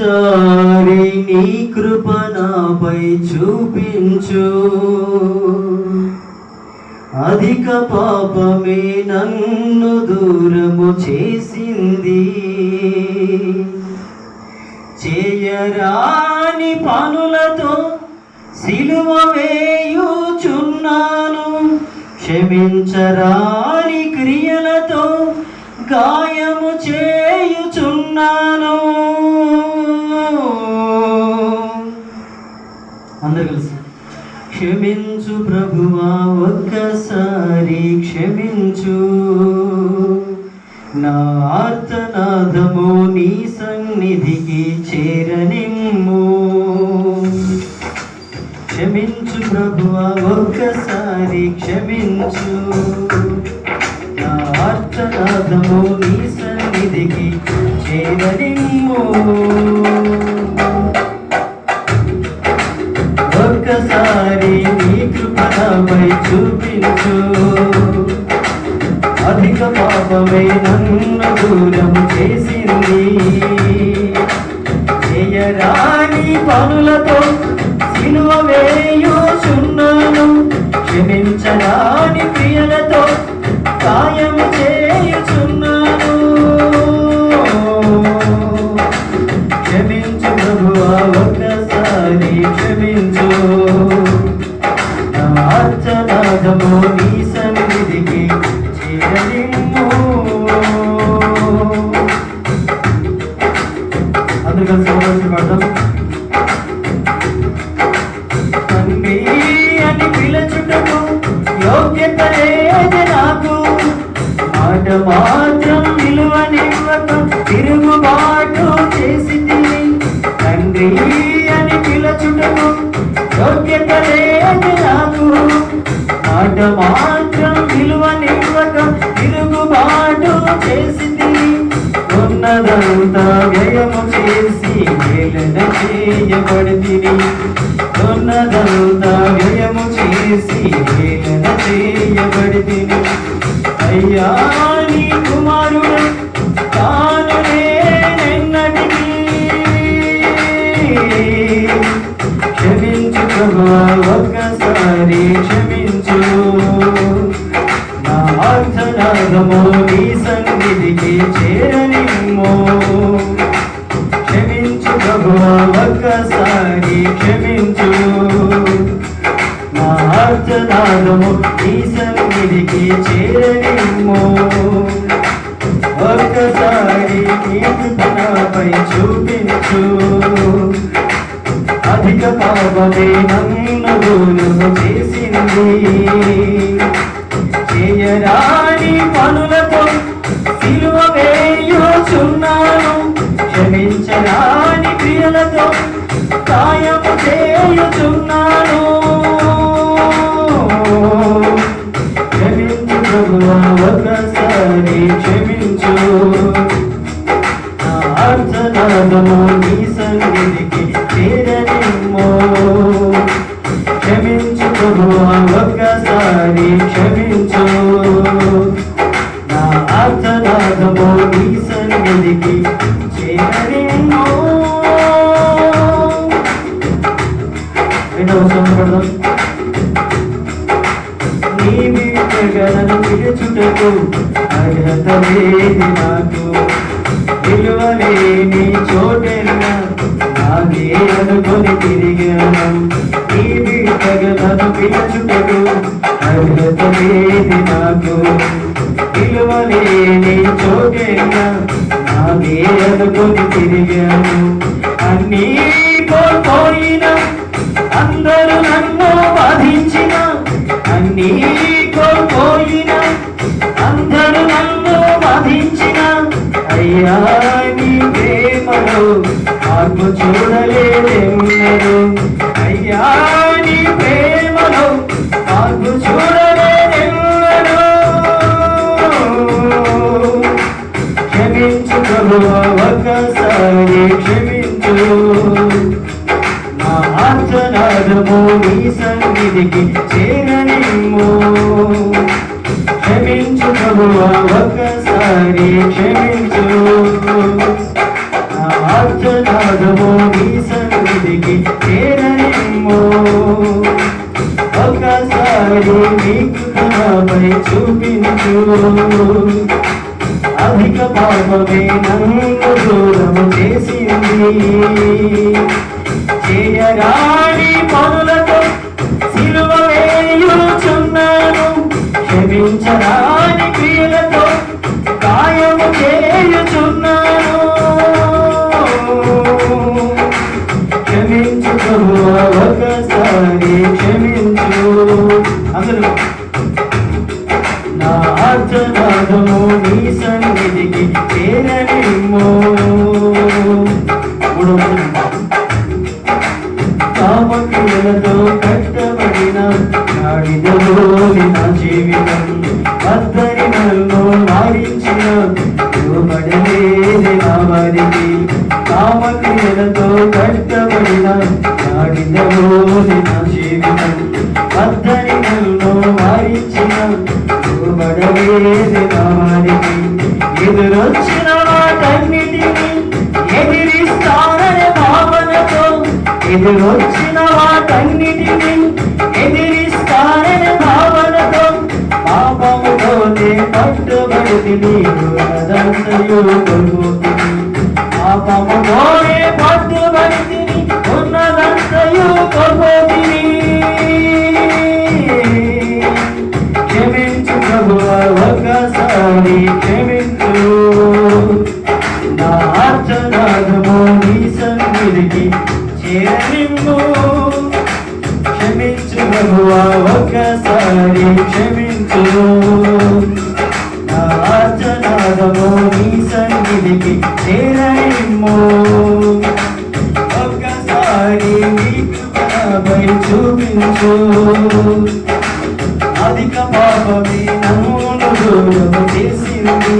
సారి నీ కృప నాపై చూపించు. అధిక పాపమే నన్ను దూరము చేసింది. చేయరాని పనులతో సిలువ వేయుచున్నాను. క్షమించరాని క్రియలతో గాయము చేయుచున్నాను. అందరు కలిసి. క్షమించు ప్రభువా ఒక్కసారి క్షమించు. నా ఆర్తనాదము నీ సన్నిధికి చేరనిమ్ము. క్షమించు ప్రభువా ఒక్కసారి క్షమించు. నా ఆర్తనాదము అధిక పాపమే నన్ను దూరం చేసింది. చేయరాని పనులతో సిలువ వేయుచున్నాను. క్షమించరాని క్రియలతో సాయం చేయుచున్నాను. క్షమించు ప్రభువా ఒక్కసారి క్షమించు. నా అర్చనాథము నీ సన్నిధికి మాత్రం విలువనివ్వక తిరుగుబాటు చేసి తండ్రి అని పిలచుటకు యోగ్యత లేదు నాకు. మాట చేయబడితిని. ఉన్నదంతా వ్యయము చేసి వేలన చేయబడితిని. అయ్యా నీ కుమారుడు తాను నేనెన్నటికీ? క్షమించు ప్రభా ఒక్కసారి క్షమించు. నా అర్థనాదము నీ అర్థనాదము ఈ సన్నిధికి చేరనిమ్ము. ఒక్కసారి నీ కృపణపై చూపించు. అధిక పాపమే నన్ను చేసింది. చేయరాని పనులతో సిలువ వేయుచున్నాను. క్షమించరాని క్రియలతో కాయము చేయుచున్నాను. ఒకసారి క్షమించు. నా నీ సన్నిధికి నీ విగ్రహలను పిలుచుటకు అర్హత లేదు నాకు విలువలేని చోటెల్లా నాదే అనుకొని తిరిగాను నీ విగ్రహలను పిలుచుటకు అర్హత లేదు నాకు. విలువలేని చోటెల్లా నాదే అనుకొని తిరిగాను అన్నీ కోల్పోయినా అందరూ పదము నీ సన్నిధికి చేరనిమ్ము. క్షమించు ప్రభువా ఒకసారి క్షమించు. పదము నీ సన్నిధికి చేరనిమ్ము. ఒకసారి నీ కృపపై చూపించు. అధిక పాపమే నన్ను దూరం చేసింది. చేయరాని పనులతో సిలువ వేయుచున్నాను. క్షమించరాని క్రియలతో గాయము చేయుచున్నాను. క్షమించు ఒకసారి క్షమించు. అందరూ నా ఆర్చనాదము నీ సన్నిధికి చేరనిమ్మో. మూడవ లోబడలేని నా కామక్రియలతో కష్టపడిన నాడిదలోని నా జీవితం. అద్దరి నన్ను మారించిన లోబడలేని నా ఎదురొచ్చిన వాటన్నిటిని ఎదిరిస్తాననే భావనతో ఎదురొచ్చిన వాటన్నిటిని ఎదిరిస్తాననే భావనతో పాపముతోనే పట్టుబడి ఉన్నదంతయు కొలుగుతుంది పాపముతోనే పట్టుబడి ఉన్నదంతయు కొలుగుతుంది క్షమించు ప్రభువా ఒకసారి క్షమించు. నా ఆర్చనాదము నీ సన్నిధికి చేరిమ్ము క్షమించు ఒకసారి క్షమించు. ఆర్చనాదము నీ సన్నిధికి చేరిమ్ము ఒక్కసారి నీ చూపించు. అధిక పాపమే నన్ను దూరం చేసింది.